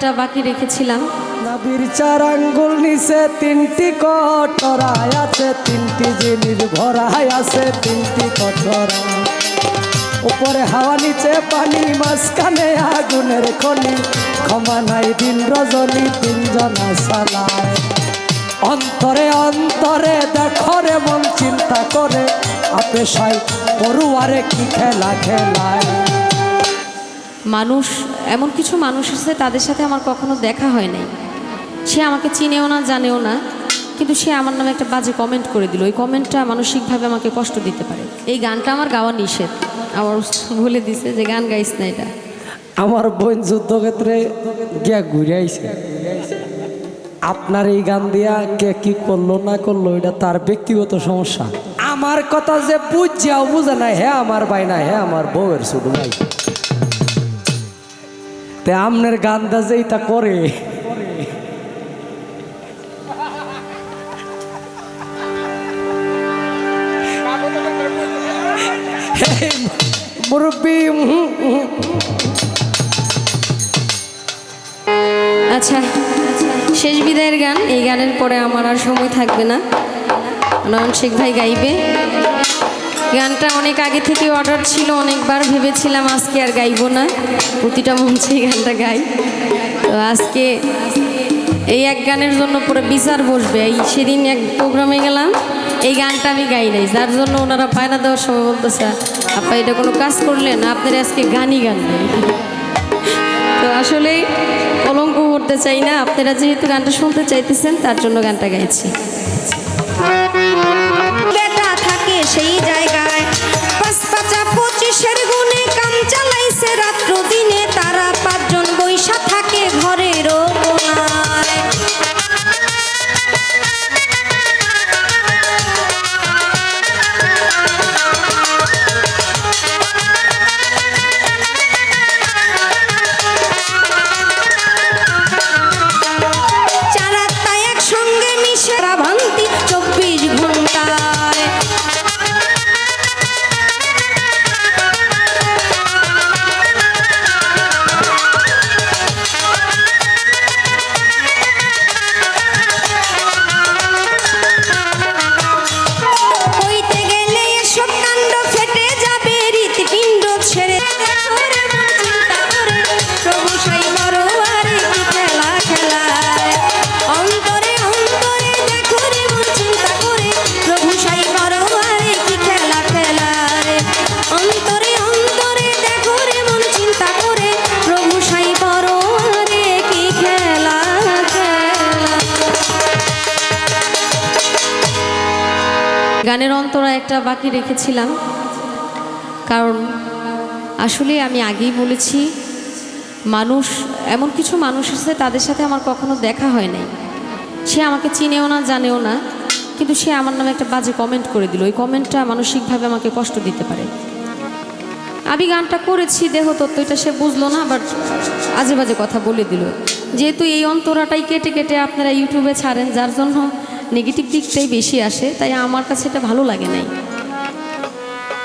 একটা বাকি রেখেছিলাম। নাবির চার আঙ্গুল নিচে তিনটি কটরায় আছে তিনটি জিনিস ভরায় আছে তিনটি কটরা উপরে হাওয়া নিচে পানি মাঝখানে আগুনের খনি। ক্ষমা নাই দিন রজনী তিনজনা সালায় অন্তরে অন্তরে দেখো রে মন চিন্তা করে আপে সাই পড়ুয়ারে কি খেলা খেলায়। মানুষ এমন কিছু মানুষ আছে তাদের সাথে আমার কখনো দেখা হয় নাই। সে আমাকে চিনেও না, জানেও না, কিন্তু সে আমার নামে একটা বাজে কমেন্ট করে দিল। ওই কমেন্টটা মানসিকভাবে আমাকে কষ্ট দিতে পারে। এই গানটা আমার গাওয়া নিষেধ। আমার বলে দিছে যে, গান গাইস না এটা। আমার বোন যুদ্ধক্ষেত্রে গিয়া ঘুরে আইছে। আপনার এই গান দিয়া কে কি করল, না করল, এটা তার ব্যক্তিগত সমস্যা। আমার কথা যে বুঝাও বুঝে না হ্যাঁ আমার ভাই না হ্যাঁ আমার বউয়ের ছোট ভাই। তে আমনের গানটা যে এটা করে। মুরব্বী। আচ্ছা শেষ বিদায়ের গান, এই গানের পরে আমার আর সময় থাকবে না। নয়ন শেখ ভাই গাইবে। গানটা অনেক আগে থেকে অর্ডার ছিল, অনেকবার ভেবেছিলাম আজকে আর গাইবো না। প্রতিটা মঞ্চে গানটা গাই। তো আজকে এই এক গানের জন্য পুরো বিচার বসবে। এই সেদিন এক প্রোগ্রামে গেলাম, এই গানটা আমি গাই নাই। যার জন্য ওনারা পায়না দেওয়ার সময় বলতেছে, আপা, এটা কোনো কাজ করলেন আপনার আজকে গানই গান নেই। তো আসলে কলঙ্ক করতে চাই না। আপনারা যেহেতু গানটা শুনতে চাইতেছেন, তার জন্য গানটা গাইছি। থাকে সেই জায়গায় গানের অন্তরা একটা বাকি রেখেছিলাম। কারণ আসলে আমি আগেই বলেছি, মানুষ, এমন কিছু মানুষ আছে তাদের সাথে আমার কখনো দেখা হয় নাই। সে আমাকে চিনেও না, জানেও না, কিন্তু সে আমার নামে একটা বাজে কমেন্ট করে দিল। ওই কমেন্টটা মানসিকভাবে আমাকে কষ্ট দিতে পারে। আমি গানটা করেছি, দেহ তত্ত্ব এটা সে বুঝলো না বাট আজে বাজে কথা বলে দিল। যেহেতু এই অন্তরাটাই কেটে কেটে আপনারা ইউটিউবে ছাড়েন, যার জন্য নেগেটিভ দিকটাই বেশি আসে, তাই আমার কাছে এটা ভালো লাগে নাই।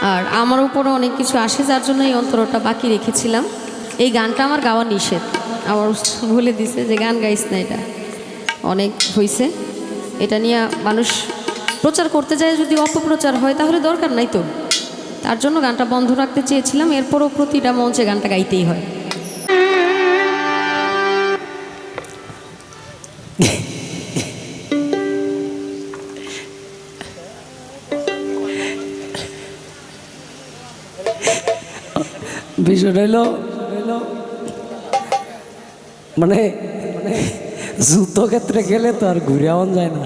আর আমার উপরে অনেক কিছু আসে, যার জন্য এই অন্তরটা বাকি রেখেছিলাম। এই গানটা আমার গাওয়া নিষেধ। আমার বলে দিছে যে, গান গাইস না এটা। অনেক হয়েছে এটা নিয়ে মানুষ প্রচার করতে যায়, যদি অপপ্রচার হয়, তাহলে দরকার নাই তো। তার জন্য গানটা বন্ধ রাখতে চেয়েছিলাম। এরপরও প্রতিটা মঞ্চে গানটা গাইতেই হয়। বিষয়টা হইল মানে মানে যুদ্ধক্ষেত্রে গেলে তো আর ঘুরে আওয়ান যায় না।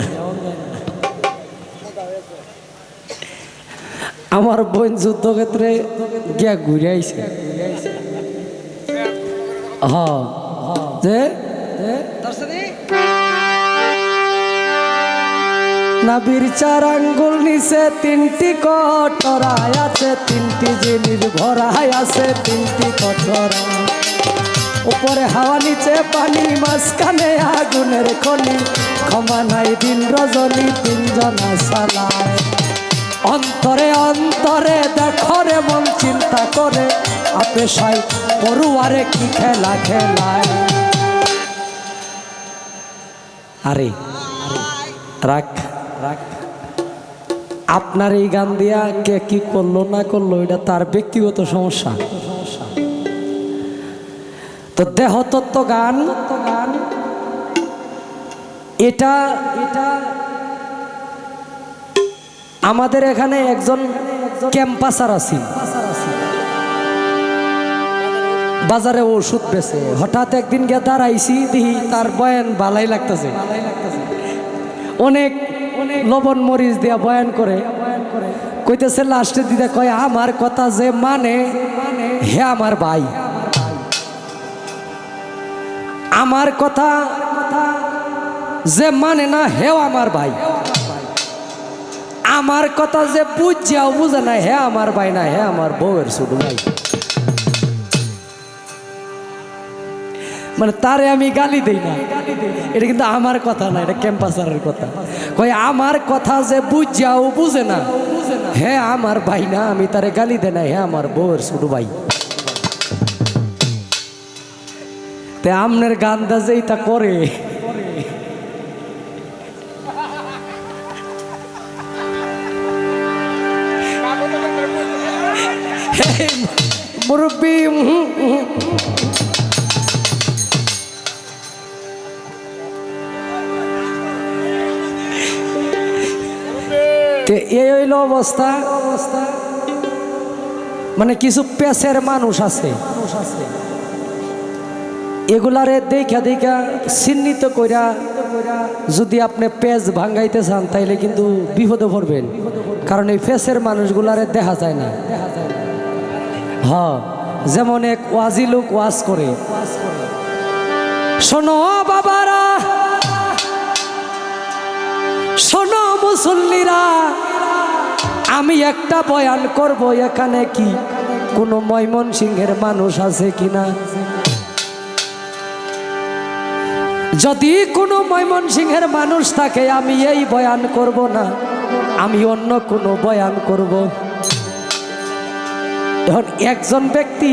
আমার বোন যুদ্ধক্ষেত্রে গিয়া ঘুরে আইছে। হ। যে? নাবির চার আঙ্গুল নিচে তিনটি কটরায় আছে, তিনটি জিনিস ভরায় আছে, তিনটি কটরা উপরে হাওয়া, নিচে পানি, মাঝখানে আগুনের খনি। ক্ষমা নাই দিন রজনী, তিনজনা সালায়। অন্তরে অন্তরে দেখো রে মন চিন্তা করে আপে সাই পড়ুয়ারে কি খেলা খেলায়। আরে, রাখ। রাখ। আপনার এই গান দিয়া কে কি করল, না করল, এটা তার ব্যক্তিগত সমস্যা। তো দেহতত্ত্ব গান গান এটা এটা আমাদের এখানে একজন ক্যাম্পাসার আছি বাজারে ওষুধ বেছে হঠাৎ একদিন গিয়ে দাঁড়াইছি দিহি তার বয়ান ভালাই লাগতেছে। অনেক লবণ মরিচ দিয়া বয়ান করে। কইতেছে লাস্টে দিদা কয়, আমার কথা যে মানে হে আমার ভাই। আমার কথা যে মানে না, হেও আমার ভাই। আমার কথা যে বুঝাও বুঝে না, হে আমার ভাই না, হে আমার বউয়ের ছোট ভাই। মানে তারে আমি গালি দেই না। এটা কিন্তু আমার কথা না এটা ক্যাম্পাসারের কথা। কই আমার কথা যে বুঝাও বুঝে না। হ্যাঁ আমার ভাই না আমি তারে গালি দেই না। হ্যাঁ আমার বউয়ের ছোট ভাই। তে আমনের গানটা যে এটা করে। মুরব্বী এই হইল অবস্থা। অবস্থা মানে কিছু পেশের মানুষ আছে। এগুলারে দেখা দেখা চিহ্নিত কইরা যদি আপনি পেজ ভাঙ্গাইতে চান, তাইলে কিন্তু বিপদে পড়বেন। কারণ এই ফেসের মানুষগুলারে দেখা যায় না। হ যেমন এক ওয়াজি লোক ওয়াজ করে। শোনো বাবারা, শোনো মুসল্লিরা আমি একটা বয়ান করব এখানে কি কোনো ময়মন সিংহের মানুষ আছে কিনা? যদি কোনো ময়মন সিংহের মানুষ থাকে আমি এই বয়ান করব না আমি অন্য কোনো বয়ান করব। এখন একজন ব্যক্তি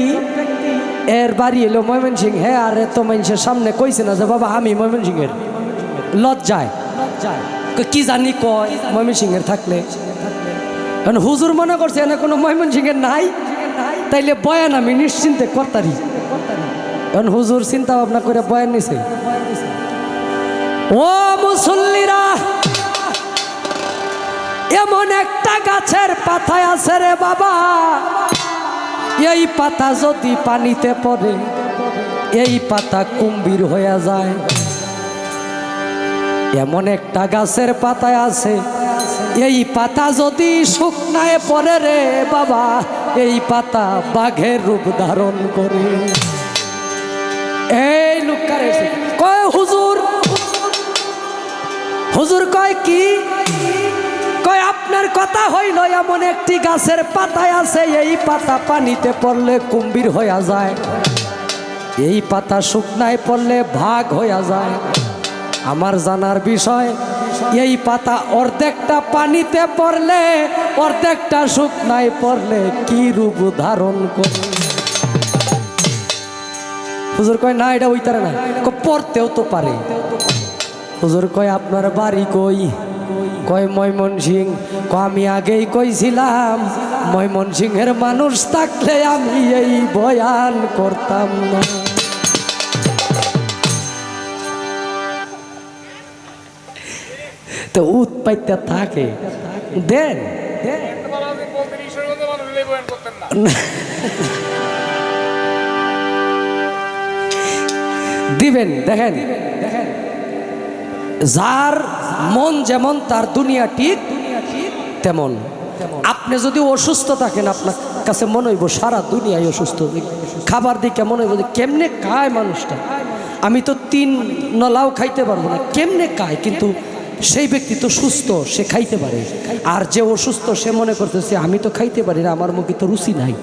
এর বাড়ি এলো ময়মন সিং হ্যাঁ আর এত মানুষের সামনে কইছে না যে বাবা আমি ময়মন সিংহের লজ্জায়। কি জানি কয় ময়মন সিংহের থাকলে? এখন হুজুর মনে করছে, এনে কোনো ময়মন সিংহের নাই। তাইলে বয়ান আমি নিশ্চিন্তে করতারি। এখন হুজুর চিন্তা ভাবনা করে বয়ান নিছে। ও মুসল্লিরা, এমন একটা গাছের পাতায় আছে রে বাবা। এই পাতা যদি পানিতে পড়ে, এই পাতা কুম্ভীর হয়ে যায়। এমন একটা গাছের পাতায় আছে এই পাতা যদি শুকনায় পড়ে রে বাবা, এই পাতা বাঘের রূপ ধারণ করে। এই লুকার কয় হুজুর হুজুর কয় কি? কয় আপনার কথা হইল এমন একটি গাছের পাতায় আছে, এই পাতা পানিতে পড়লে কুম্ভীর হইয়া যায়। এই পাতা শুকনায় পড়লে ভাগ হইয়া যায়। আমার জানার বিষয় এই পাতা অর্ধেকটা পানিতে পড়লে, অর্ধেকটা শুকনায় পড়লে কি রূপ ধারণ করে? হুজুর কয়, না, এটা ওইতারে না। পড়তেও তো পারে। হুজুর কয়, আপনার বাড়ি কই? কয় ময়মন সিং আমি আগেই কইছিলাম ময়মন সিংহের মানুষ থাকলে আমি এই বয়ান করতাম না। তো উৎপাইতে থাকে। দেন। দিবেন, দেখেন। যার মন যেমন, তার দুনিয়া ঠিক তেমন। আপনি যদি অসুস্থ থাকেন, আপনার কাছে মনে হইব, সারা দুনিয়ায় অসুস্থ। খাবার দিকে মনে হইব কেমনে খায় মানুষটা? আমি তো তিন নলাও খাইতে পারব না, কেমনে খায়? কিন্তু সেই ব্যক্তি তো সুস্থ, সে খাইতে পারে। আর যে অসুস্থ, সে মনে করতেছে, আমি তো খাইতে পারি না, আমার মুখে তো রুচি নাই।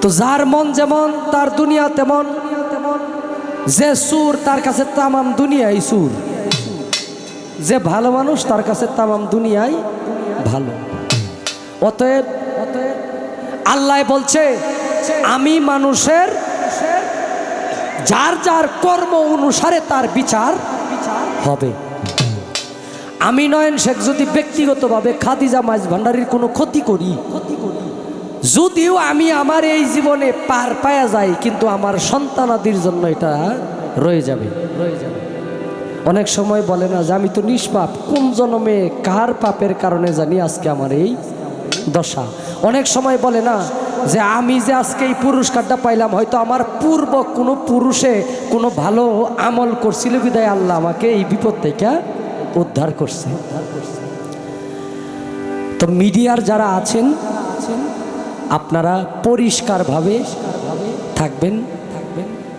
তো যার মন যেমন, তার দুনিয়া তেমন। যে সুর, তার কাছে তামাম দুনিয়াই সুর। যে ভালো মানুষ, তার কাছে তামাম দুনিয়াই ভালো। অতএব অতএব আল্লাহ বলছে, আমি মানুষের, যার যার কর্ম অনুসারে তার বিচার হবে। আমি নয়ন শেখ যদি ব্যক্তিগতভাবে খাদিজা মাছ ভান্ডারির কোনো ক্ষতি করি ক্ষতি করি। যদিও আমি আমার এই জীবনে পার পায়া যাই কিন্তু আমার সন্তানাদির জন্য এটা রয়ে যাবে। রয়ে যাবে। অনেক সময় বলে না যে আমি তো নিষ্পাপ কোন জন্মে কার পাপের কারণে জানি আজকে আমার এই দশা। অনেক সময় বলে না যে আমি যে আজকে এই পুরস্কারটা পাইলাম, হয়তো আমার পূর্ব কোনো পুরুষে কোনো ভালো আমল করছিল বিদায় আল্লাহ আমাকে এই বিপদ থেকে উদ্ধার করছে। তো মিডিয়ার যারা আছেন, আপনারা পরিষ্কারভাবে থাকবেন।